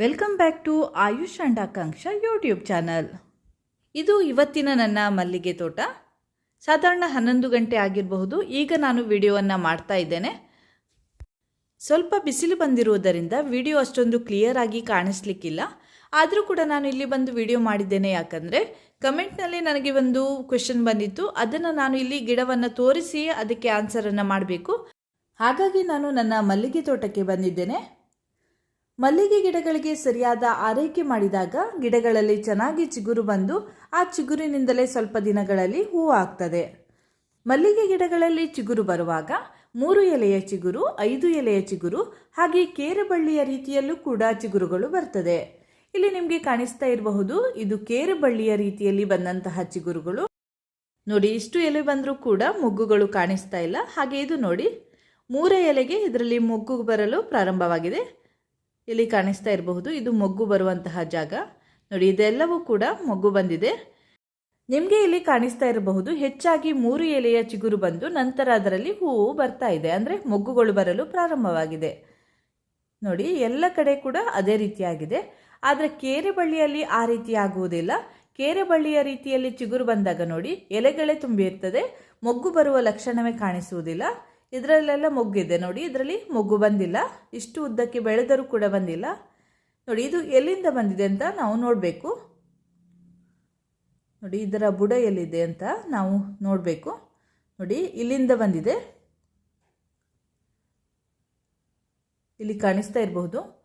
Welcome back to Ayush and Akanksha YouTube channel. ಇದು ಇವತ್ತಿನ ನನ್ನ ಮಲ್ಲಿಗೆ ತೋಟ. ಸಾಧಾರಣ ಹನ್ನೊಂದು ಗಂಟೆ ಆಗಿರಬಹುದು, ಈಗ ನಾನು ವಿಡಿಯೋವನ್ನು ಮಾಡ್ತಾ ಇದ್ದೇನೆ. ಸ್ವಲ್ಪ ಬಿಸಿಲು ಬಂದಿರುವುದರಿಂದ ವಿಡಿಯೋ ಅಷ್ಟೊಂದು ಕ್ಲಿಯರ್ ಆಗಿ ಕಾಣಿಸ್ಲಿಕ್ಕಿಲ್ಲ. ಆದರೂ ಕೂಡ ನಾನು ಇಲ್ಲಿ ಬಂದು ವಿಡಿಯೋ ಮಾಡಿದ್ದೇನೆ ಯಾಕಂದರೆ, ಕಮೆಂಟ್ನಲ್ಲಿ ನನಗೆ ಒಂದು ಕ್ವೆಶನ್ ಬಂದಿತ್ತು. ಅದನ್ನು ನಾನು ಇಲ್ಲಿ ಗಿಡವನ್ನು ತೋರಿಸಿ ಅದಕ್ಕೆ ಆನ್ಸರನ್ನು ಮಾಡಬೇಕು. ಹಾಗಾಗಿ ನಾನು ನನ್ನ ಮಲ್ಲಿಗೆ ತೋಟಕ್ಕೆ ಬಂದಿದ್ದೇನೆ. ಮಲ್ಲಿಗೆ ಗಿಡಗಳಿಗೆ ಸರಿಯಾದ ಆರೈಕೆ ಮಾಡಿದಾಗ ಗಿಡಗಳಲ್ಲಿ ಚೆನ್ನಾಗಿ ಚಿಗುರು ಬಂದು ಆ ಚಿಗುರಿನಿಂದಲೇ ಸ್ವಲ್ಪ ದಿನಗಳಲ್ಲಿ ಹೂವು ಆಗ್ತದೆ. ಮಲ್ಲಿಗೆ ಗಿಡಗಳಲ್ಲಿ ಚಿಗುರು ಬರುವಾಗ ಮೂರು ಎಲೆಯ ಚಿಗುರು, ಐದು ಎಲೆಯ ಚಿಗುರು, ಹಾಗೆ ಕೇರಬಳ್ಳಿಯ ರೀತಿಯಲ್ಲೂ ಕೂಡ ಚಿಗುರುಗಳು ಬರ್ತದೆ. ಇಲ್ಲಿ ನಿಮಗೆ ಕಾಣಿಸ್ತಾ ಇರಬಹುದು, ಇದು ಕೇರಬಳ್ಳಿಯ ರೀತಿಯಲ್ಲಿ ಬಂದಂತಹ ಚಿಗುರುಗಳು. ನೋಡಿ, ಇಷ್ಟು ಎಲೆ ಬಂದರೂ ಕೂಡ ಮೊಗ್ಗುಗಳು ಕಾಣಿಸ್ತಾ ಇಲ್ಲ. ಹಾಗೆ ಇದು ನೋಡಿ, ಮೂರ ಎಲೆಗೆ ಇದರಲ್ಲಿ ಮೊಗ್ಗು ಬರಲು ಪ್ರಾರಂಭವಾಗಿದೆ. ಇಲ್ಲಿ ಕಾಣಿಸ್ತಾ ಇರಬಹುದು. ಇದು ಮೊಗ್ಗು ಬರುವಂತಹ ಜಾಗ. ನೋಡಿ, ಇದೆಲ್ಲವೂ ಕೂಡ ಮೊಗ್ಗು ಬಂದಿದೆ. ನಿಮಗೆ ಇಲ್ಲಿ ಕಾಣಿಸ್ತಾ ಇರಬಹುದು. ಹೆಚ್ಚಾಗಿ ಮೂರು ಎಲೆಯ ಚಿಗುರು ಬಂದು ನಂತರ ಅದರಲ್ಲಿ ಹೂವು ಬರ್ತಾ ಇದೆ. ಅಂದರೆ ಮೊಗ್ಗುಗಳು ಬರಲು ಪ್ರಾರಂಭವಾಗಿದೆ. ನೋಡಿ, ಎಲ್ಲ ಕಡೆ ಕೂಡ ಅದೇ ರೀತಿಯಾಗಿದೆ. ಆದರೆ ಕೇರೆ ಬಳ್ಳಿಯಲ್ಲಿ ಆ ರೀತಿ ಆಗುವುದಿಲ್ಲ. ಕೇರೆಬಳ್ಳಿಯ ರೀತಿಯಲ್ಲಿ ಚಿಗುರು ಬಂದಾಗ ನೋಡಿ, ಎಲೆಗಳೇ ತುಂಬಿರ್ತದೆ. ಮೊಗ್ಗು ಬರುವ ಲಕ್ಷಣವೇ ಕಾಣಿಸುವುದಿಲ್ಲ. ಇದರಲ್ಲೆಲ್ಲ ಮೊಗ್ಗಿದೆ ನೋಡಿ, ಇದರಲ್ಲಿ ಮೊಗ್ಗು ಬಂದಿಲ್ಲ. ಇಷ್ಟು ಉದ್ದಕ್ಕೆ ಬೆಳೆದರೂ ಕೂಡ ಬಂದಿಲ್ಲ. ನೋಡಿ, ಇದು ಎಲ್ಲಿಂದ ಬಂದಿದೆ ಅಂತ ನಾವು ನೋಡಬೇಕು. ನೋಡಿ, ಇದರ ಬುಡ ಎಲ್ಲಿದೆ ಅಂತ ನಾವು ನೋಡಬೇಕು. ನೋಡಿ, ಇಲ್ಲಿಂದ ಬಂದಿದೆ. ಇಲ್ಲಿ ಕಾಣಿಸ್ತಾ ಇರಬಹುದು.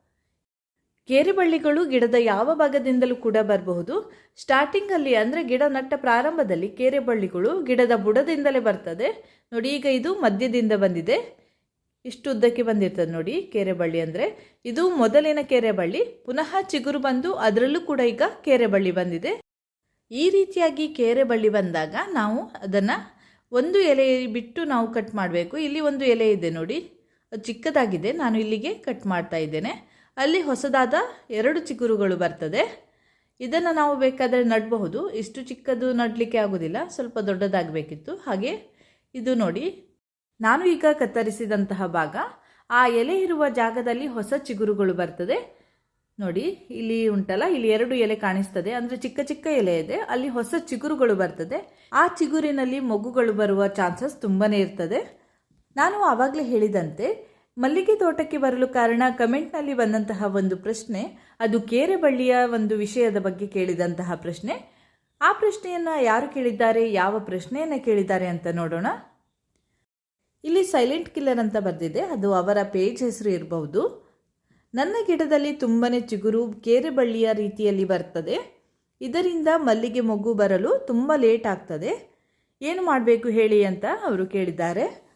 ಕೇರೆಬಳ್ಳಿಗಳು ಗಿಡದ ಯಾವ ಭಾಗದಿಂದಲೂ ಕೂಡ ಬರಬಹುದು. ಸ್ಟಾರ್ಟಿಂಗಲ್ಲಿ ಅಂದರೆ ಗಿಡ ನಟ್ಟ ಪ್ರಾರಂಭದಲ್ಲಿ ಕೇರೆಬಳ್ಳಿಗಳು ಗಿಡದ ಬುಡದಿಂದಲೇ ಬರ್ತದೆ. ನೋಡಿ, ಈಗ ಇದು ಮಧ್ಯದಿಂದ ಬಂದಿದೆ. ಇಷ್ಟು ಉದ್ದಕ್ಕೆ ಬಂದಿರ್ತದೆ ನೋಡಿ ಕೇರೆಬಳ್ಳಿ ಅಂದರೆ. ಇದು ಮೊದಲಿನ ಕೇರೆಬಳ್ಳಿ, ಪುನಃ ಚಿಗುರು ಬಂದು ಅದರಲ್ಲೂ ಕೂಡ ಈಗ ಕೇರೆಬಳ್ಳಿ ಬಂದಿದೆ. ಈ ರೀತಿಯಾಗಿ ಕೇರೆಬಳ್ಳಿ ಬಂದಾಗ ನಾವು ಅದನ್ನು ಒಂದು ಎಲೆ ಬಿಟ್ಟು ನಾವು ಕಟ್ ಮಾಡಬೇಕು. ಇಲ್ಲಿ ಒಂದು ಎಲೆ ಇದೆ ನೋಡಿ. ಅದು ಚಿಕ್ಕದಾಗಿದೆ. ನಾನು ಇಲ್ಲಿಗೆ ಕಟ್ ಮಾಡ್ತಾ ಇದ್ದೇನೆ. ಅಲ್ಲಿ ಹೊಸದಾದ ಎರಡು ಚಿಗುರುಗಳು ಬರ್ತದೆ. ಇದನ್ನು ನಾವು ಬೇಕಾದರೆ ನಡಬಹುದು. ಇಷ್ಟು ಚಿಕ್ಕದು ನಡಲಿಕ್ಕೆ ಆಗೋದಿಲ್ಲ. ಸ್ವಲ್ಪ ದೊಡ್ಡದಾಗಬೇಕಿತ್ತು. ಹಾಗೆ ಇದು ನೋಡಿ. ನಾನು ಈಗ ಕತ್ತರಿಸಿದಂತಹ ಭಾಗ. ಆ ಎಲೆ ಇರುವ ಜಾಗದಲ್ಲಿ ಹೊಸ ಚಿಗುರುಗಳು ಬರ್ತದೆ. ನೋಡಿ, ಇಲ್ಲಿ ಉಂಟಲ್ಲ? ಇಲ್ಲಿ ಎರಡು ಎಲೆ ಕಾಣಿಸ್ತದೆ. ಅಂದರೆ ಚಿಕ್ಕ ಚಿಕ್ಕ ಎಲೆ ಇದೆ. ಅಲ್ಲಿ ಹೊಸ ಚಿಗುರುಗಳು ಬರ್ತದೆ. ಆ ಚಿಗುರಿನಲ್ಲಿ ಮಗುಗಳು ಬರುವ ಚಾನ್ಸಸ್ ತುಂಬಾ ಇರ್ತದೆ. ನಾನು ಆವಾಗಲೇ ಹೇಳಿದಂತೆ ಮಲ್ಲಿಗೆ ತೋಟಕ್ಕೆ ಬರಲು ಕಾರಣ ಕಮೆಂಟ್ನಲ್ಲಿ ಬಂದಂತಹ ಒಂದು ಪ್ರಶ್ನೆ, ಅದು ಕೇರೆಬಳ್ಳಿಯ ಒಂದು ವಿಷಯದ ಬಗ್ಗೆ ಕೇಳಿದಂತಹ ಪ್ರಶ್ನೆ. ಆ ಪ್ರಶ್ನೆಯನ್ನು ಯಾರು ಕೇಳಿದ್ದಾರೆ, ಯಾವ ಪ್ರಶ್ನೆಯನ್ನು ಕೇಳಿದ್ದಾರೆ ಅಂತ ನೋಡೋಣ. ಇಲ್ಲಿ ಸೈಲೆಂಟ್ ಕಿಲ್ಲರ್ ಅಂತ ಬರೆದಿದೆ, ಅದು ಅವರ ಪೇಜ್ ಹೆಸರು ಇರಬಹುದು. ನನ್ನ ಗಿಡದಲ್ಲಿ ತುಂಬನೇ ಚಿಗುರು ಕೇರೆಬಳ್ಳಿಯ ರೀತಿಯಲ್ಲಿ ಬರ್ತದೆ. ಇದರಿಂದ ಮಲ್ಲಿಗೆ ಮೊಗ್ಗು ಬರಲು ತುಂಬ ಲೇಟ್ ಆಗ್ತದೆ. ಏನು ಮಾಡಬೇಕು ಹೇಳಿ ಅಂತ ಅವರು ಕೇಳಿದ್ದಾರೆ.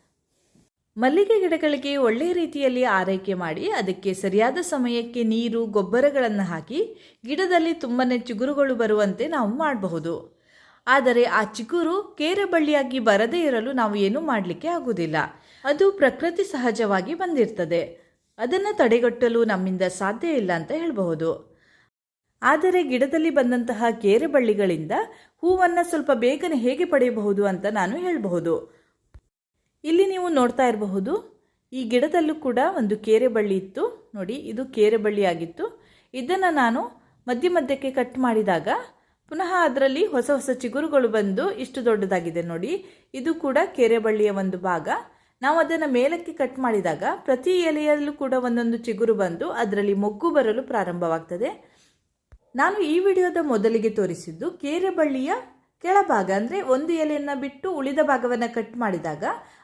ಮಲ್ಲಿಗೆ ಗಿಡಗಳಿಗೆ ಒಳ್ಳೆಯ ರೀತಿಯಲ್ಲಿ ಆರೈಕೆ ಮಾಡಿ ಅದಕ್ಕೆ ಸರಿಯಾದ ಸಮಯಕ್ಕೆ ನೀರು, ಗೊಬ್ಬರಗಳನ್ನು ಹಾಕಿ ಗಿಡದಲ್ಲಿ ತುಂಬಾ ಚಿಗುರುಗಳು ಬರುವಂತೆ ನಾವು ಮಾಡಬಹುದು. ಆದರೆ ಆ ಚಿಗುರು ಕೇರಬಳ್ಳಿಯಾಗಿ ಬರದೇ ಇರಲು ನಾವು ಏನೂ ಮಾಡಲಿಕ್ಕೆ ಆಗುವುದಿಲ್ಲ. ಅದು ಪ್ರಕೃತಿ ಸಹಜವಾಗಿ ಬಂದಿರ್ತದೆ. ಅದನ್ನು ತಡೆಗಟ್ಟಲು ನಮ್ಮಿಂದ ಸಾಧ್ಯ ಇಲ್ಲ ಅಂತ ಹೇಳಬಹುದು. ಆದರೆ ಗಿಡದಲ್ಲಿ ಬಂದಂತಹ ಕೇರಬಳ್ಳಿಗಳಿಂದ ಹೂವನ್ನು ಸ್ವಲ್ಪ ಬೇಗನೆ ಹೇಗೆ ಪಡೆಯಬಹುದು ಅಂತ ನಾನು ಹೇಳಬಹುದು. ಇಲ್ಲಿ ನೀವು ನೋಡ್ತಾ ಇರಬಹುದು, ಈ ಗಿಡದಲ್ಲೂ ಕೂಡ ಒಂದು ಕೇರೆ ಬಳ್ಳಿ ಇತ್ತು. ನೋಡಿ, ಇದು ಕೇರೆಬಳ್ಳಿ ಆಗಿತ್ತು. ಇದನ್ನು ನಾನು ಮಧ್ಯ ಮಧ್ಯಕ್ಕೆ ಕಟ್ ಮಾಡಿದಾಗ ಪುನಃ ಅದರಲ್ಲಿ ಹೊಸ ಹೊಸ ಚಿಗುರುಗಳು ಬಂದು ಇಷ್ಟು ದೊಡ್ಡದಾಗಿದೆ ನೋಡಿ. ಇದು ಕೂಡ ಕೇರೆಬಳ್ಳಿಯ ಒಂದು ಭಾಗ. ನಾವು ಅದನ್ನು ಮೇಲಕ್ಕೆ ಕಟ್ ಮಾಡಿದಾಗ ಪ್ರತಿ ಎಲೆಯಲ್ಲೂ ಕೂಡ ಒಂದೊಂದು ಚಿಗುರು ಬಂದು ಅದರಲ್ಲಿ ಮೊಗ್ಗು ಬರಲು ಪ್ರಾರಂಭವಾಗ್ತದೆ. ನಾನು ಈ ವಿಡಿಯೋದ ಮೊದಲಿಗೆ ತೋರಿಸಿದ್ದು ಕೇರೆಬಳ್ಳಿಯ ಕೆಳಭಾಗ ಅಂದರೆ ಒಂದು ಎಲೆಯನ್ನು ಬಿಟ್ಟು ಉಳಿದ ಭಾಗವನ್ನು ಕಟ್ ಮಾಡಿದಾಗ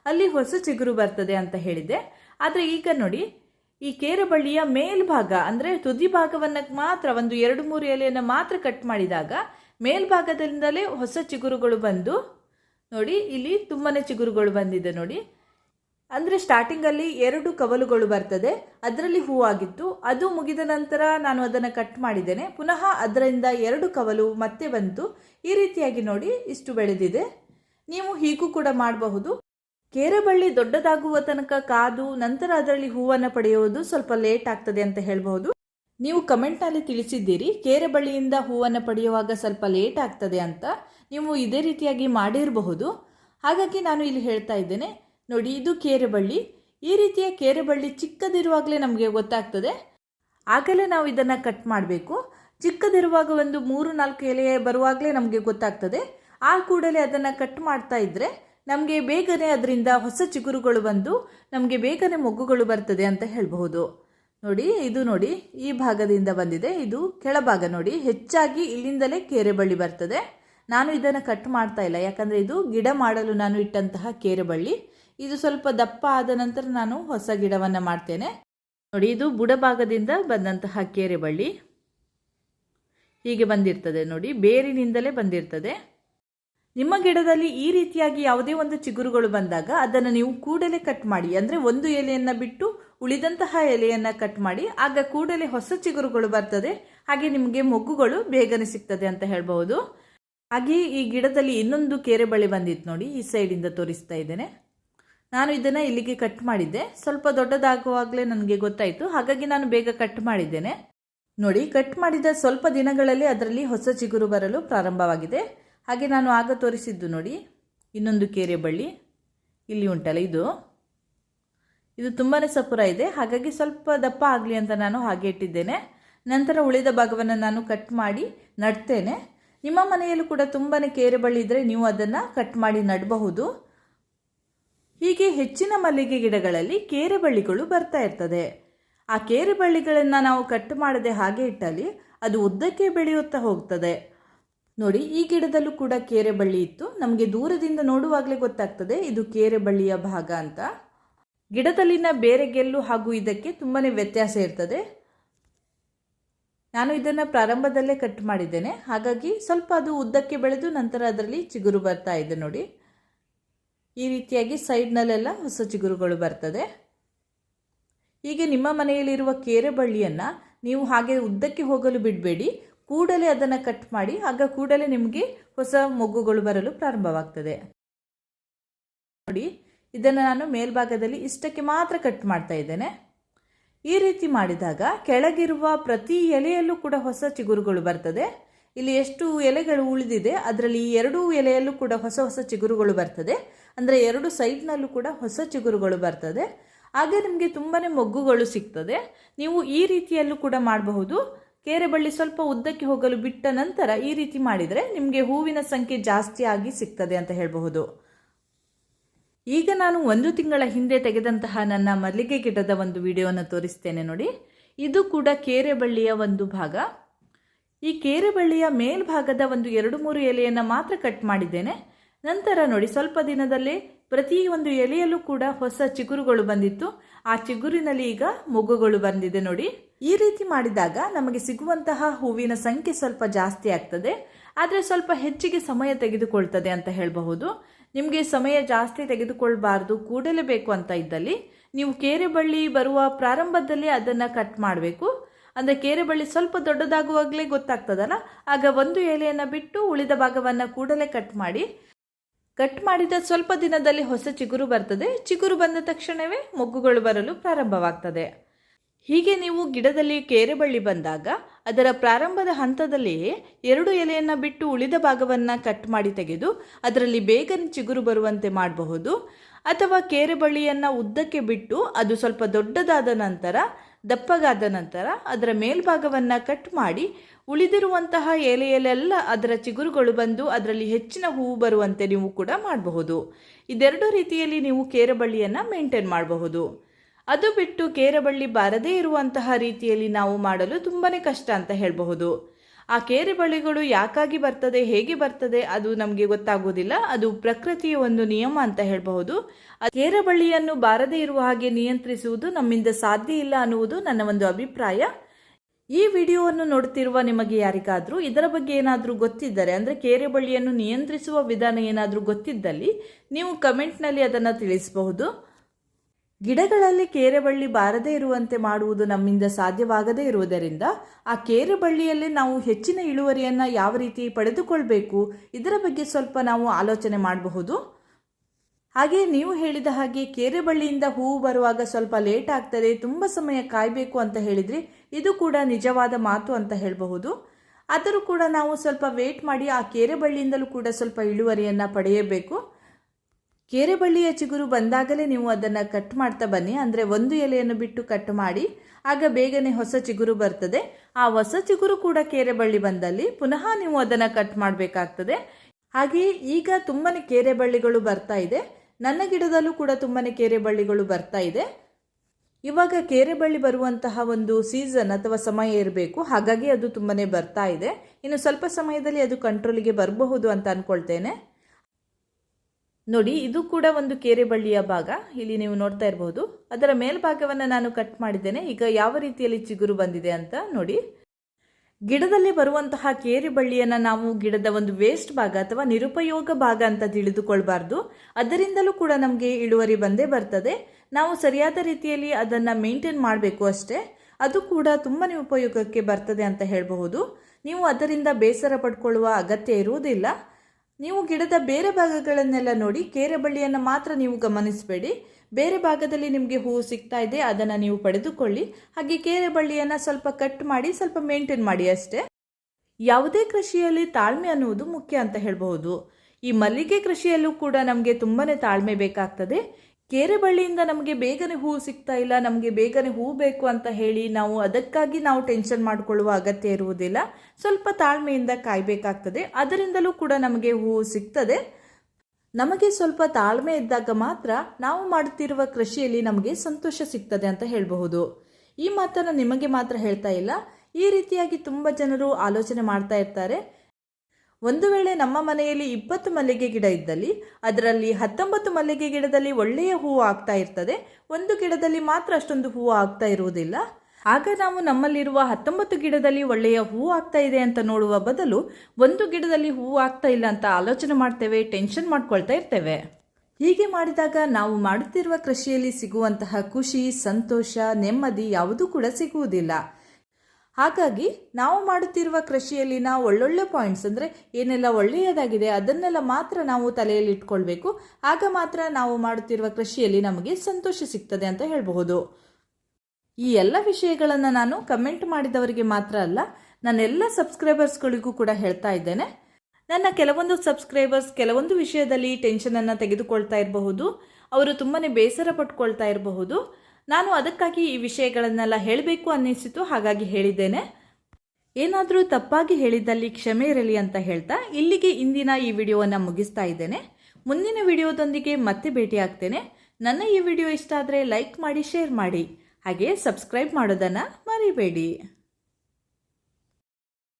ಅಲ್ಲಿ ಹೊಸ ಚಿಗುರು ಬರ್ತದೆ ಅಂತ ಹೇಳಿದೆ. ಆದರೆ ಈಗ ನೋಡಿ, ಈ ಕೇರಬಳ್ಳಿಯ ಮೇಲ್ಭಾಗ ಅಂದರೆ ತುದಿ ಭಾಗವನ್ನು ಮಾತ್ರ ಒಂದು ಎರಡು ಮೂರು ಎಲೆಯನ್ನು ಮಾತ್ರ ಕಟ್ ಮಾಡಿದಾಗ ಮೇಲ್ಭಾಗದಿಂದಲೇ ಹೊಸ ಚಿಗುರುಗಳು ಬಂದು ನೋಡಿ, ಇಲ್ಲಿ ತುಂಬನೇ ಚಿಗುರುಗಳು ಬಂದಿದೆ ನೋಡಿ. ಅಂದರೆ ಸ್ಟಾರ್ಟಿಂಗಲ್ಲಿ ಎರಡು ಕವಲುಗಳು ಬರ್ತದೆ, ಅದರಲ್ಲಿ ಹೂವಾಗಿತ್ತು ಅದು ಮುಗಿದ ನಂತರ ನಾನು ಅದನ್ನು ಕಟ್ ಮಾಡಿದ್ದೇನೆ. ಪುನಃ ಅದರಿಂದ ಎರಡು ಕವಲು ಮತ್ತೆ ಬಂತು. ಈ ರೀತಿಯಾಗಿ ನೋಡಿ ಇಷ್ಟು ಬೆಳೆದಿದೆ. ನೀವು ಹೀಗೂ ಕೂಡ ಮಾಡಬಹುದು. ಕೇರಬಳ್ಳಿ ದೊಡ್ಡದಾಗುವ ತನಕ ಕಾದು ನಂತರ ಅದರಲ್ಲಿ ಹೂವನ್ನು ಪಡೆಯುವುದು ಸ್ವಲ್ಪ ಲೇಟ್ ಆಗ್ತದೆ ಅಂತ ಹೇಳಬಹುದು. ನೀವು ಕಮೆಂಟ್ನಲ್ಲಿ ತಿಳಿಸಿದ್ದೀರಿ, ಕೇರಬಳ್ಳಿಯಿಂದ ಹೂವನ್ನು ಪಡೆಯುವಾಗ ಸ್ವಲ್ಪ ಲೇಟ್ ಆಗ್ತದೆ ಅಂತ. ನೀವು ಇದೇ ರೀತಿಯಾಗಿ ಮಾಡಿರಬಹುದು. ಹಾಗಾಗಿ ನಾನು ಇಲ್ಲಿ ಹೇಳ್ತಾ ಇದ್ದೇನೆ ನೋಡಿ, ಇದು ಕೇರೆಬಳ್ಳಿ. ಈ ರೀತಿಯ ಕೇರೆಬಳ್ಳಿ ಚಿಕ್ಕದಿರುವಾಗಲೇ ನಮಗೆ ಗೊತ್ತಾಗ್ತದೆ. ಆಗಲೇ ನಾವು ಇದನ್ನು ಕಟ್ ಮಾಡಬೇಕು. ಚಿಕ್ಕದಿರುವಾಗ ಒಂದು ಮೂರು, ನಾಲ್ಕು ಎಲೆ ಬರುವಾಗಲೇ ನಮಗೆ ಗೊತ್ತಾಗ್ತದೆ. ಆ ಕೂಡಲೇ ಅದನ್ನು ಕಟ್ ಮಾಡ್ತಾ ಇದ್ದರೆ ನಮಗೆ ಬೇಗನೆ ಅದರಿಂದ ಹೊಸ ಚಿಗುರುಗಳು ಬಂದು ನಮಗೆ ಬೇಗನೆ ಮೊಗ್ಗುಗಳು ಬರ್ತದೆ ಅಂತ ಹೇಳಬಹುದು. ನೋಡಿ, ಇದು ನೋಡಿ, ಈ ಭಾಗದಿಂದ ಬಂದಿದೆ. ಇದು ಕೆಳಭಾಗ ನೋಡಿ, ಹೆಚ್ಚಾಗಿ ಇಲ್ಲಿಂದಲೇ ಕೇರೆಬಳ್ಳಿ ಬರ್ತದೆ. ನಾನು ಇದನ್ನು ಕಟ್ ಮಾಡ್ತಾ ಇಲ್ಲ. ಯಾಕಂದರೆ ಇದು ಗಿಡ ಮಾಡಲು ನಾನು ಇಟ್ಟಂತಹ ಕೇರೆ ಬಳ್ಳಿ ಇದು ಸ್ವಲ್ಪ ದಪ್ಪ ಆದ ನಂತರ ನಾನು ಹೊಸ ಗಿಡವನ್ನು ಮಾಡ್ತೇನೆ. ನೋಡಿ, ಇದು ಬುಡಭಾಗದಿಂದ ಬಂದಂತಹ ಕೇರೆ ಬಳ್ಳಿ. ಹೀಗೆ ಬಂದಿರ್ತದೆ ನೋಡಿ, ಬೇರಿನಿಂದಲೇ ಬಂದಿರ್ತದೆ. ನಿಮ್ಮ ಗಿಡದಲ್ಲಿ ಈ ರೀತಿಯಾಗಿ ಯಾವುದೇ ಒಂದು ಚಿಗುರುಗಳು ಬಂದಾಗ ಅದನ್ನು ನೀವು ಕೂಡಲೇ ಕಟ್ ಮಾಡಿ, ಅಂದರೆ ಒಂದು ಎಲೆಯನ್ನು ಬಿಟ್ಟು ಉಳಿದಂತಹ ಎಲೆಯನ್ನು ಕಟ್ ಮಾಡಿ, ಆಗ ಕೂಡಲೇ ಹೊಸ ಚಿಗುರುಗಳು ಬರ್ತದೆ. ಹಾಗೆ ನಿಮಗೆ ಮೊಗ್ಗುಗಳು ಬೇಗನೆ ಸಿಗ್ತದೆ ಅಂತ ಹೇಳ್ಬಹುದು. ಹಾಗೆ ಈ ಗಿಡದಲ್ಲಿ ಇನ್ನೊಂದು ಕೇರೆ ಬಳಿ ಬಂದಿತ್ತು ನೋಡಿ, ಈ ಸೈಡಿಂದ ತೋರಿಸ್ತಾ ಇದ್ದೇನೆ. ನಾನು ಇದನ್ನು ಇಲ್ಲಿಗೆ ಕಟ್ ಮಾಡಿದ್ದೆ. ಸ್ವಲ್ಪ ದೊಡ್ಡದಾಗುವಾಗಲೇ ನನಗೆ ಗೊತ್ತಾಯಿತು. ಹಾಗಾಗಿ ನಾನು ಬೇಗ ಕಟ್ ಮಾಡಿದ್ದೇನೆ. ನೋಡಿ ಕಟ್ ಮಾಡಿದ ಸ್ವಲ್ಪ ದಿನಗಳಲ್ಲಿ ಅದರಲ್ಲಿ ಹೊಸ ಚಿಗುರು ಬರಲು ಪ್ರಾರಂಭವಾಗಿದೆ. ಹಾಗೆ ನಾನು ಆಗ ತೋರಿಸಿದ್ದು ನೋಡಿ. ಇನ್ನೊಂದು ಕೇರೆ ಬಳ್ಳಿ. ಇಲ್ಲಿ ಉಂಟಲ್ಲ ಇದು. ಇದು ತುಂಬಾ ಸಪುರ ಇದೆ. ಹಾಗಾಗಿ ಸ್ವಲ್ಪ ದಪ್ಪ ಆಗಲಿ ಅಂತ ನಾನು ಹಾಗೆ ಇಟ್ಟಿದ್ದೇನೆ. ನಂತರ ಉಳಿದ ಭಾಗವನ್ನು ನಾನು ಕಟ್ ಮಾಡಿ ನಡ್ತೇನೆ. ನಿಮ್ಮ ಮನೆಯಲ್ಲೂ ಕೂಡ ತುಂಬಾ ಕೇರೆ ಬಳ್ಳಿ ಇದ್ದರೆ ನೀವು ಅದನ್ನು ಕಟ್ ಮಾಡಿ ನಡಬಹುದು. ಹೀಗೆ ಹೆಚ್ಚಿನ ಮಲ್ಲಿಗೆ ಗಿಡಗಳಲ್ಲಿ ಕೇರೆ ಬಳ್ಳಿಗಳು ಬರ್ತಾ ಇರ್ತದೆ. ಆ ಕೇರೆ ಬಳ್ಳಿಗಳನ್ನು ನಾವು ಕಟ್ ಮಾಡದೆ ಹಾಗೆ ಇಟ್ಟಲ್ಲಿ ಅದು ಉದ್ದಕ್ಕೆ ಬೆಳೆಯುತ್ತಾ ಹೋಗ್ತದೆ. ನೋಡಿ, ಈ ಗಿಡದಲ್ಲೂ ಕೂಡ ಕೇರೆ ಬಳ್ಳಿ ಇತ್ತು. ನಮಗೆ ದೂರದಿಂದ ನೋಡುವಾಗಲೇ ಗೊತ್ತಾಗ್ತದೆ, ಇದು ಕೇರೆ ಬಳ್ಳಿಯ ಭಾಗ ಅಂತ. ಗಿಡದಲ್ಲಿನ ಬೇರೆ ಗೆಲ್ಲು ಹಾಗೂ ಇದಕ್ಕೆ ತುಂಬಾ ವ್ಯತ್ಯಾಸ ಇರ್ತದೆ. ನಾನು ಇದನ್ನು ಪ್ರಾರಂಭದಲ್ಲೇ ಕಟ್ ಮಾಡಿದ್ದೇನೆ. ಹಾಗಾಗಿ ಸ್ವಲ್ಪ ಅದು ಉದ್ದಕ್ಕೆ ಬೆಳೆದು ನಂತರ ಅದರಲ್ಲಿ ಚಿಗುರು ಬರ್ತಾ ಇದೆ ನೋಡಿ. ಈ ರೀತಿಯಾಗಿ ಸೈಡ್ನಲ್ಲೆಲ್ಲ ಹೊಸ ಚಿಗುರುಗಳು ಬರ್ತದೆ. ಹೀಗೆ ನಿಮ್ಮ ಮನೆಯಲ್ಲಿರುವ ಕೇರೆ ಬಳ್ಳಿಯನ್ನು ನೀವು ಹಾಗೆ ಉದ್ದಕ್ಕೆ ಹೋಗಲು ಬಿಡಬೇಡಿ. ಕೂಡಲೇ ಅದನ್ನು ಕಟ್ ಮಾಡಿ, ಆಗ ಕೂಡಲೇ ನಿಮಗೆ ಹೊಸ ಮೊಗ್ಗುಗಳು ಬರಲು ಪ್ರಾರಂಭವಾಗ್ತದೆ. ನೋಡಿ, ಇದನ್ನು ನಾನು ಮೇಲ್ಭಾಗದಲ್ಲಿ ಇಷ್ಟಕ್ಕೆ ಮಾತ್ರ ಕಟ್ ಮಾಡ್ತಾ ಇದ್ದೇನೆ. ಈ ರೀತಿ ಮಾಡಿದಾಗ ಕೆಳಗಿರುವ ಪ್ರತಿ ಎಲೆಯಲ್ಲೂ ಕೂಡ ಹೊಸ ಚಿಗುರುಗಳು ಬರ್ತದೆ. ಇಲ್ಲಿ ಎಷ್ಟು ಎಲೆಗಳು ಉಳಿದಿದೆ, ಅದರಲ್ಲಿ ಎರಡೂ ಎಲೆಯಲ್ಲೂ ಕೂಡ ಹೊಸ ಹೊಸ ಚಿಗುರುಗಳು ಬರ್ತದೆ. ಅಂದರೆ ಎರಡು ಸೈಡ್ನಲ್ಲೂ ಕೂಡ ಹೊಸ ಚಿಗುರುಗಳು ಬರ್ತದೆ. ಆಗ ನಿಮಗೆ ತುಂಬಾ ಮೊಗ್ಗುಗಳು ಸಿಗ್ತದೆ. ನೀವು ಈ ರೀತಿಯಲ್ಲೂ ಕೂಡ ಮಾಡಬಹುದು. ಕೇರೆ ಬಳ್ಳಿ ಸ್ವಲ್ಪ ಉದ್ದಕ್ಕೆ ಹೋಗಲು ಬಿಟ್ಟ ನಂತರ ಈ ರೀತಿ ಮಾಡಿದರೆ ನಿಮಗೆ ಹೂವಿನ ಸಂಖ್ಯೆ ಜಾಸ್ತಿ ಆಗಿ ಸಿಗ್ತದೆ ಅಂತ ಹೇಳಬಹುದು. ಈಗ ನಾನು ಒಂದು ತಿಂಗಳ ಹಿಂದೆ ತೆಗೆದಂತಹ ನನ್ನ ಮಲ್ಲಿಗೆ ಗಿಡದ ಒಂದು ವಿಡಿಯೋವನ್ನು ತೋರಿಸ್ತೇನೆ ನೋಡಿ. ಇದು ಕೂಡ ಕೇರೆ ಬಳ್ಳಿಯ ಒಂದು ಭಾಗ. ಈ ಕೇರೆ ಬಳ್ಳಿಯ ಮೇಲ್ಭಾಗದ ಒಂದು ಎರಡು ಮೂರು ಎಲೆಯನ್ನು ಮಾತ್ರ ಕಟ್ ಮಾಡಿದ್ದೇನೆ. ನಂತರ ನೋಡಿ ಸ್ವಲ್ಪ ದಿನದಲ್ಲೇ ಪ್ರತಿ ಒಂದು ಎಲೆಯಲ್ಲೂ ಕೂಡ ಹೊಸ ಚಿಗುರುಗಳು ಬಂದಿತ್ತು. ಆ ಚಿಗುರಿನಲ್ಲಿ ಈಗ ಮೊಗ್ಗುಗಳು ಬಂದಿದೆ ನೋಡಿ. ಈ ರೀತಿ ಮಾಡಿದಾಗ ನಮಗೆ ಸಿಗುವಂತಹ ಹೂವಿನ ಸಂಖ್ಯೆ ಸ್ವಲ್ಪ ಜಾಸ್ತಿ ಆಗ್ತದೆ. ಆದರೆ ಸ್ವಲ್ಪ ಹೆಚ್ಚಿಗೆ ಸಮಯ ತೆಗೆದುಕೊಳ್ತದೆ ಅಂತ ಹೇಳಬಹುದು. ನಿಮಗೆ ಸಮಯ ಜಾಸ್ತಿ ತೆಗೆದುಕೊಳ್ಬಾರ್ದು, ಕೂಡಲೇ ಬೇಕು ಅಂತ ಇದ್ದಲ್ಲಿ ನೀವು ಕೇರೆ ಬಳ್ಳಿ ಬರುವ ಪ್ರಾರಂಭದಲ್ಲಿ ಅದನ್ನು ಕಟ್ ಮಾಡಬೇಕು. ಅಂದರೆ ಕೇರೆ ಬಳ್ಳಿ ಸ್ವಲ್ಪ ದೊಡ್ಡದಾಗುವಾಗಲೇ ಗೊತ್ತಾಗ್ತದಲ್ಲ? ಆಗ ಒಂದು ಎಲೆಯನ್ನು ಬಿಟ್ಟು ಉಳಿದ ಭಾಗವನ್ನು ಕೂಡಲೇ ಕಟ್ ಮಾಡಿ ಕಟ್ ಮಾಡಿದ ಸ್ವಲ್ಪ ದಿನದಲ್ಲಿ ಹೊಸ ಚಿಗುರು ಬರ್ತದೆ. ಚಿಗುರು ಬಂದ ತಕ್ಷಣವೇ ಮೊಗ್ಗುಗಳು ಬರಲು ಪ್ರಾರಂಭವಾಗ್ತದೆ. ಹೀಗೆ ನೀವು ಗಿಡದಲ್ಲಿ ಕೇರೆಬಳ್ಳಿ ಬಂದಾಗ ಅದರ ಪ್ರಾರಂಭದ ಹಂತದಲ್ಲಿಯೇ ಎರಡು ಎಲೆಯನ್ನು ಬಿಟ್ಟು ಉಳಿದ ಭಾಗವನ್ನು ಕಟ್ ಮಾಡಿ ತೆಗೆದು ಅದರಲ್ಲಿ ಬೇಗನೆ ಚಿಗುರು ಬರುವಂತೆ ಮಾಡಬಹುದು. ಅಥವಾ ಕೇರೆ ಬಳ್ಳಿಯನ್ನು ಉದ್ದಕ್ಕೆ ಬಿಟ್ಟು ಅದು ಸ್ವಲ್ಪ ದೊಡ್ಡದಾದ ನಂತರ, ದಪ್ಪಗಾದ ನಂತರ ಅದರ ಮೇಲ್ಭಾಗವನ್ನು ಕಟ್ ಮಾಡಿ ಉಳಿದಿರುವಂತಹ ಎಲೆಯಲ್ಲೆಲ್ಲ ಅದರ ಚಿಗುರುಗಳು ಬಂದು ಅದರಲ್ಲಿ ಹೆಚ್ಚಿನ ಹೂವು ಬರುವಂತೆ ನೀವು ಕೂಡ ಮಾಡಬಹುದು. ಇದೆರಡು ರೀತಿಯಲ್ಲಿ ನೀವು ಕೇರಬಳ್ಳಿಯನ್ನು ಮೇಂಟೈನ್ ಮಾಡಬಹುದು. ಅದು ಬಿಟ್ಟು ಕೇರಬಳ್ಳಿ ಬಾರದೇ ಇರುವಂತಹ ರೀತಿಯಲ್ಲಿ ನಾವು ಮಾಡಲು ತುಂಬಾ ಕಷ್ಟ ಅಂತ ಹೇಳಬಹುದು. ಆ ಕೇರಬಳ್ಳಿಗಳು ಯಾಕಾಗಿ ಬರ್ತದೆ, ಹೇಗೆ ಬರ್ತದೆ ಅದು ನಮಗೆ ಗೊತ್ತಾಗೋದಿಲ್ಲ ಅದು ಪ್ರಕೃತಿಯ ಒಂದು ನಿಯಮ ಅಂತ ಹೇಳಬಹುದು. ಕೇರೆ ಬಳ್ಳಿಯನ್ನು ಬಾರದೇ ಇರುವ ಹಾಗೆ ನಿಯಂತ್ರಿಸುವುದು ನಮ್ಮಿಂದ ಸಾಧ್ಯ ಇಲ್ಲ ಅನ್ನುವುದು ನನ್ನ ಒಂದು ಅಭಿಪ್ರಾಯ. ಈ ವಿಡಿಯೋವನ್ನು ನೋಡುತ್ತಿರುವ ನಿಮಗೆ ಯಾರಿಗಾದರೂ ಇದರ ಬಗ್ಗೆ ಏನಾದರೂ ಗೊತ್ತಿದ್ದರೆ, ಅಂದರೆ ಕೇರೆ ಬಳ್ಳಿಯನ್ನು ನಿಯಂತ್ರಿಸುವ ವಿಧಾನ ಏನಾದರೂ ಗೊತ್ತಿದ್ದಲ್ಲಿ ನೀವು ಕಮೆಂಟ್ನಲ್ಲಿ ಅದನ್ನು ತಿಳಿಸಬಹುದು. ಗಿಡಗಳಲ್ಲಿ ಕೇರೆಬಳ್ಳಿ ಬಾರದೇ ಇರುವಂತೆ ಮಾಡುವುದು ನಮ್ಮಿಂದ ಸಾಧ್ಯವಾಗದೇ ಇರುವುದರಿಂದ ಆ ಕೇರೆಬಳ್ಳಿಯಲ್ಲಿ ನಾವು ಹೆಚ್ಚಿನ ಇಳುವರಿಯನ್ನು ಯಾವ ರೀತಿ ಪಡೆದುಕೊಳ್ಬೇಕು, ಇದರ ಬಗ್ಗೆ ಸ್ವಲ್ಪ ನಾವು ಆಲೋಚನೆ ಮಾಡಬಹುದು. ಹಾಗೆ ನೀವು ಹೇಳಿದ ಹಾಗೆ ಕೇರೆಬಳ್ಳಿಯಿಂದ ಹೂವು ಬರುವಾಗ ಸ್ವಲ್ಪ ಲೇಟ್ ಆಗ್ತದೆ, ತುಂಬ ಸಮಯ ಕಾಯಬೇಕು ಅಂತ ಹೇಳಿದರೆ. ಇದು ಕೂಡ ನಿಜವಾದ ಮಾತು ಅಂತ ಹೇಳಬಹುದು. ಆದರೂ ಕೂಡ ನಾವು ಸ್ವಲ್ಪ ವೇಟ್ ಮಾಡಿ ಆ ಕೇರೆಬಳ್ಳಿಯಿಂದಲೂ ಕೂಡ ಸ್ವಲ್ಪ ಇಳುವರಿಯನ್ನು ಪಡೆಯಬೇಕು. ಕೇರೆಬಳ್ಳಿಯ ಚಿಗುರು ಬಂದಾಗಲೇ ನೀವು ಅದನ್ನು ಕಟ್ ಮಾಡ್ತಾ ಬನ್ನಿ. ಅಂದರೆ ಒಂದು ಎಲೆಯನ್ನು ಬಿಟ್ಟು ಕಟ್ ಮಾಡಿ, ಆಗ ಬೇಗನೆ ಹೊಸ ಚಿಗುರು ಬರ್ತದೆ. ಆ ಹೊಸ ಚಿಗುರು ಕೂಡ ಕೇರೆ ಬಳ್ಳಿ ಬಂದಲ್ಲಿ ಪುನಃ ನೀವು ಅದನ್ನು ಕಟ್ ಮಾಡಬೇಕಾಗ್ತದೆ. ಹಾಗೆಯೇ ಈಗ ತುಂಬನೇ ಕೇರೆ ಬಳ್ಳಿಗಳು ಬರ್ತಾ ಇದೆ. ನನ್ನ ಗಿಡದಲ್ಲೂ ಕೂಡ ತುಂಬಾ ಕೇರೆ ಬಳ್ಳಿಗಳು ಬರ್ತಾ ಇದೆ. ಇವಾಗ ಕೇರೆ ಬಳ್ಳಿ ಬರುವಂತಹ ಒಂದು ಸೀಸನ್ ಅಥವಾ ಸಮಯ ಇರಬೇಕು. ಹಾಗಾಗಿ ಅದು ತುಂಬಾ ಬರ್ತಾ ಇದೆ. ಇನ್ನು ಸ್ವಲ್ಪ ಸಮಯದಲ್ಲಿ ಅದು ಕಂಟ್ರೋಲಿಗೆ ಬರಬಹುದು ಅಂತ ಅಂದ್ಕೊಳ್ತೇನೆ ನೋಡಿ, ಇದು ಕೂಡ ಒಂದು ಕೇರೆ ಬಳ್ಳಿಯ ಭಾಗ. ಇಲ್ಲಿ ನೀವು ನೋಡ್ತಾ ಇರಬಹುದು ಅದರ ಮೇಲ್ಭಾಗವನ್ನು ನಾನು ಕಟ್ ಮಾಡಿದ್ದೇನೆ. ಈಗ ಯಾವ ರೀತಿಯಲ್ಲಿ ಚಿಗುರು ಬಂದಿದೆ ಅಂತ ನೋಡಿ. ಗಿಡದಲ್ಲಿ ಬರುವಂತಹ ಕೇರಿ ಬಳ್ಳಿಯನ್ನು ನಾವು ಗಿಡದ ಒಂದು ವೇಸ್ಟ್ ಭಾಗ ಅಥವಾ ನಿರುಪಯೋಗ ಭಾಗ ಅಂತ ತಿಳಿದುಕೊಳ್ಬಾರ್ದು. ಅದರಿಂದಲೂ ಕೂಡ ನಮಗೆ ಇಳುವರಿ ಬಂದೇ ಬರ್ತದೆ. ನಾವು ಸರಿಯಾದ ರೀತಿಯಲ್ಲಿ ಅದನ್ನು ಮೇಂಟೈನ್ ಮಾಡಬೇಕು ಅಷ್ಟೇ. ಅದು ಕೂಡ ತುಂಬಾ ಉಪಯೋಗಕ್ಕೆ ಬರ್ತದೆ ಅಂತ ಹೇಳಬಹುದು. ನೀವು ಅದರಿಂದ ಬೇಸರ ಪಡ್ಕೊಳ್ಳುವ ಅಗತ್ಯ ಇರುವುದಿಲ್ಲ. ನೀವು ಗಿಡದ ಬೇರೆ ಭಾಗಗಳನ್ನೆಲ್ಲ ನೋಡಿ ಕೇರೆ ಬಳ್ಳಿಯನ್ನು ಮಾತ್ರ ನೀವು ಗಮನಿಸಬೇಡಿ. ಬೇರೆ ಭಾಗದಲ್ಲಿ ನಿಮಗೆ ಹೂವು ಸಿಗ್ತಾ ಇದೆ, ಅದನ್ನು ನೀವು ಪಡೆದುಕೊಳ್ಳಿ. ಹಾಗೆ ಕೇರೆ ಬಳ್ಳಿಯನ್ನು ಸ್ವಲ್ಪ ಕಟ್ ಮಾಡಿ, ಸ್ವಲ್ಪ ಮೇಂಟೈನ್ ಮಾಡಿ ಅಷ್ಟೇ. ಯಾವುದೇ ಕೃಷಿಯಲ್ಲಿ ತಾಳ್ಮೆ ಅನ್ನುವುದು ಮುಖ್ಯ ಅಂತ ಹೇಳಬಹುದು. ಈ ಮಲ್ಲಿಗೆ ಕೃಷಿಯಲ್ಲೂ ಕೂಡ ನಮಗೆ ತುಂಬಾ ತಾಳ್ಮೆ ಬೇಕಾಗ್ತದೆ. ಕೇರೆ ಬಳ್ಳಿಯಿಂದ ನಮಗೆ ಬೇಗನೆ ಹೂವು ಸಿಗ್ತಾ ಇಲ್ಲ, ನಮಗೆ ಬೇಗನೆ ಹೂವು ಬೇಕು ಅಂತ ಹೇಳಿ ನಾವು ಅದಕ್ಕಾಗಿ ನಾವು ಟೆನ್ಷನ್ ಮಾಡಿಕೊಳ್ಳುವ ಅಗತ್ಯ ಇರುವುದಿಲ್ಲ. ಸ್ವಲ್ಪ ತಾಳ್ಮೆಯಿಂದ ಕಾಯಬೇಕಾಗ್ತದೆ. ಅದರಿಂದಲೂ ಕೂಡ ನಮಗೆ ಹೂವು ಸಿಗ್ತದೆ. ನಮಗೆ ಸ್ವಲ್ಪ ತಾಳ್ಮೆ ಇದ್ದಾಗ ಮಾತ್ರ ನಾವು ಮಾಡುತ್ತಿರುವ ಕೃಷಿಯಲ್ಲಿ ನಮಗೆ ಸಂತೋಷ ಸಿಗ್ತದೆ ಅಂತ ಹೇಳಬಹುದು. ಈ ಮಾತನ್ನು ನಿಮಗೆ ಮಾತ್ರ ಹೇಳ್ತಾ ಇಲ್ಲ. ಈ ರೀತಿಯಾಗಿ ತುಂಬ ಜನರು ಆಲೋಚನೆ ಮಾಡ್ತಾ ಇರ್ತಾರೆ. ಒಂದು ವೇಳೆ ನಮ್ಮ ಮನೆಯಲ್ಲಿ ಇಪ್ಪತ್ತು ಮಲ್ಲಿಗೆ ಗಿಡ ಇದ್ದಲ್ಲಿ, ಅದರಲ್ಲಿ ಹತ್ತೊಂಬತ್ತು ಮಲ್ಲಿಗೆ ಗಿಡದಲ್ಲಿ ಒಳ್ಳೆಯ ಹೂವು ಆಗ್ತಾ ಇರ್ತದೆ, ಒಂದು ಗಿಡದಲ್ಲಿ ಮಾತ್ರ ಅಷ್ಟೊಂದು ಹೂವು ಆಗ್ತಾ ಇರುವುದಿಲ್ಲ. ಆಗ ನಾವು ನಮ್ಮಲ್ಲಿರುವ ಹತ್ತೊಂಬತ್ತು ಗಿಡದಲ್ಲಿ ಒಳ್ಳೆಯ ಹೂವು ಆಗ್ತಾ ಇದೆ ಅಂತ ನೋಡುವ ಬದಲು ಒಂದು ಗಿಡದಲ್ಲಿ ಹೂವು ಆಗ್ತಾ ಇಲ್ಲ ಅಂತ ಆಲೋಚನೆ ಮಾಡ್ತೇವೆ, ಟೆನ್ಷನ್ ಮಾಡ್ಕೊಳ್ತಾ ಇರ್ತೇವೆ. ಹೀಗೆ ಮಾಡಿದಾಗ ನಾವು ಮಾಡುತ್ತಿರುವ ಕೃಷಿಯಲ್ಲಿ ಸಿಗುವಂತಹ ಖುಷಿ, ಸಂತೋಷ, ನೆಮ್ಮದಿ ಯಾವುದೂ ಕೂಡ ಸಿಗುವುದಿಲ್ಲ. ಹಾಗಾಗಿ ನಾವು ಮಾಡುತ್ತಿರುವ ಕೃಷಿಯಲ್ಲಿನ ಒಳ್ಳೊಳ್ಳೆ ಪಾಯಿಂಟ್ಸ್ ಅಂದರೆ ಏನೆಲ್ಲ ಒಳ್ಳೆಯದಾಗಿದೆ ಅದನ್ನೆಲ್ಲ ಮಾತ್ರ ನಾವು ತಲೆಯಲ್ಲಿ ಇಟ್ಕೊಳ್ಬೇಕು. ಆಗ ಮಾತ್ರ ನಾವು ಮಾಡುತ್ತಿರುವ ಕೃಷಿಯಲ್ಲಿ ನಮಗೆ ಸಂತೋಷ ಸಿಗ್ತದೆ ಅಂತ ಹೇಳಬಹುದು. ಈ ಎಲ್ಲ ವಿಷಯಗಳನ್ನು ನಾನು ಕಮೆಂಟ್ ಮಾಡಿದವರಿಗೆ ಮಾತ್ರ ಅಲ್ಲ, ನನ್ನೆಲ್ಲ ಸಬ್ಸ್ಕ್ರೈಬರ್ಸ್ಗಳಿಗೂ ಕೂಡ ಹೇಳ್ತಾ ಇದ್ದೇನೆ. ನನ್ನ ಕೆಲವೊಂದು ಸಬ್ಸ್ಕ್ರೈಬರ್ಸ್ ಕೆಲವೊಂದು ವಿಷಯದಲ್ಲಿ ಟೆನ್ಷನನ್ನು ತೆಗೆದುಕೊಳ್ತಾ ಇರಬಹುದು. ಅವರು ತುಂಬಾ ಬೇಸರ ಪಟ್ಕೊಳ್ತಾ ಇರಬಹುದು. ನಾನು ಅದಕ್ಕಾಗಿ ಈ ವಿಷಯಗಳನ್ನೆಲ್ಲ ಹೇಳಬೇಕು ಅನ್ನಿಸಿತು, ಹಾಗಾಗಿ ಹೇಳಿದ್ದೇನೆ. ಏನಾದರೂ ತಪ್ಪಾಗಿ ಹೇಳಿದ್ದಲ್ಲಿ ಕ್ಷಮೆ ಇರಲಿ ಅಂತ ಹೇಳ್ತಾ ಇಲ್ಲಿಗೆ ಇಂದಿನ ಈ ವಿಡಿಯೋವನ್ನು ಮುಗಿಸ್ತಾ ಇದ್ದೇನೆ. ಮುಂದಿನ ವಿಡಿಯೋದೊಂದಿಗೆ ಮತ್ತೆ ಭೇಟಿ ಆಗ್ತೇನೆ ನನ್ನ ಈ ವಿಡಿಯೋ ಇಷ್ಟ ಆದರೆ ಲೈಕ್ ಮಾಡಿ, ಶೇರ್ ಮಾಡಿ. ಹಾಗೆ ಸಬ್ಸ್ಕ್ರೈಬ್ ಮಾಡೋದನ್ನು ಮರಿಬೇಡಿ.